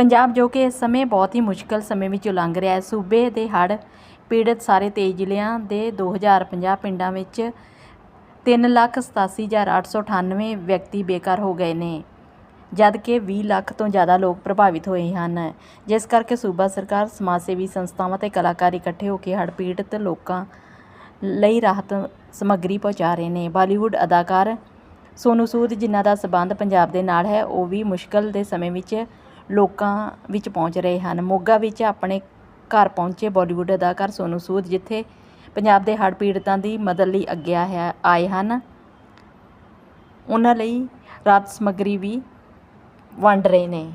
ਪੰਜਾਬ ਜੋ ਕਿ ਇਸ ਸਮੇਂ ਬਹੁਤ ਹੀ ਮੁਸ਼ਕਲ ਸਮੇਂ ਵਿੱਚੋਂ ਲੰਘ ਰਿਹਾ ਹੈ। ਸੂਬੇ ਦੇ ਹੜ੍ਹ ਪੀੜਤ ਸਾਰੇ 23 ਜ਼ਿਲ੍ਹਿਆਂ ਦੇ 2050 ਪਿੰਡਾਂ ਵਿੱਚ 387898 ਵਿਅਕਤੀ ਬੇਕਾਰ ਹੋ ਗਏ ਨੇ ਜਦ ਕਿ 20 ਲੱਖ ਤੋਂ ਜ਼ਿਆਦਾ ਲੋਕ ਪ੍ਰਭਾਵਿਤ ਹੋਏ ਹਨ। ਜਿਸ ਕਰਕੇ ਸੂਬਾ ਸਰਕਾਰ, ਸਮਾਜ ਸੇਵੀ ਸੰਸਥਾਵਾਂ ਤੇ ਕਲਾਕਾਰ ਇਕੱਠੇ ਹੋ ਕੇ ਹੜ੍ਹ ਪੀੜਤ ਲੋਕਾਂ ਲਈ ਰਾਹਤ ਸਮੱਗਰੀ ਪਹੁੰਚਾ ਰਹੇ ਨੇ। ਬਾਲੀਵੁੱਡ ਅਦਾਕਾਰ ਸੋਨੂ ਸੂਦ, ਜਿਨ੍ਹਾਂ ਦਾ ਸਬੰਧ ਪੰਜਾਬ ਦੇ ਨਾਲ ਹੈ, ਉਹ ਵੀ ਮੁਸ਼ਕਲ ਦੇ ਸਮੇਂ ਵਿੱਚ ਲੋਕਾਂ ਵਿੱਚ ਪਹੁੰਚ ਰਹੇ ਹਨ। ਮੋਗਾ ਵਿੱਚ ਆਪਣੇ ਘਰ ਪਹੁੰਚੇ ਬਾਲੀਵੁੱਡ ਅਦਾਕਾਰ ਸੋਨੂ ਸੂਦ, ਜਿੱਥੇ ਪੰਜਾਬ ਦੇ ਹੜ੍ਹ ਪੀੜਤਾਂ ਦੀ ਮਦਦ ਲਈ ਅੱਗੇ ਆਇਆ, ਆਏ ਹਨ। ਉਹਨਾਂ ਲਈ ਰਾਤ ਸਮੱਗਰੀ ਵੀ ਵੰਡ ਰਹੇ ਨੇ।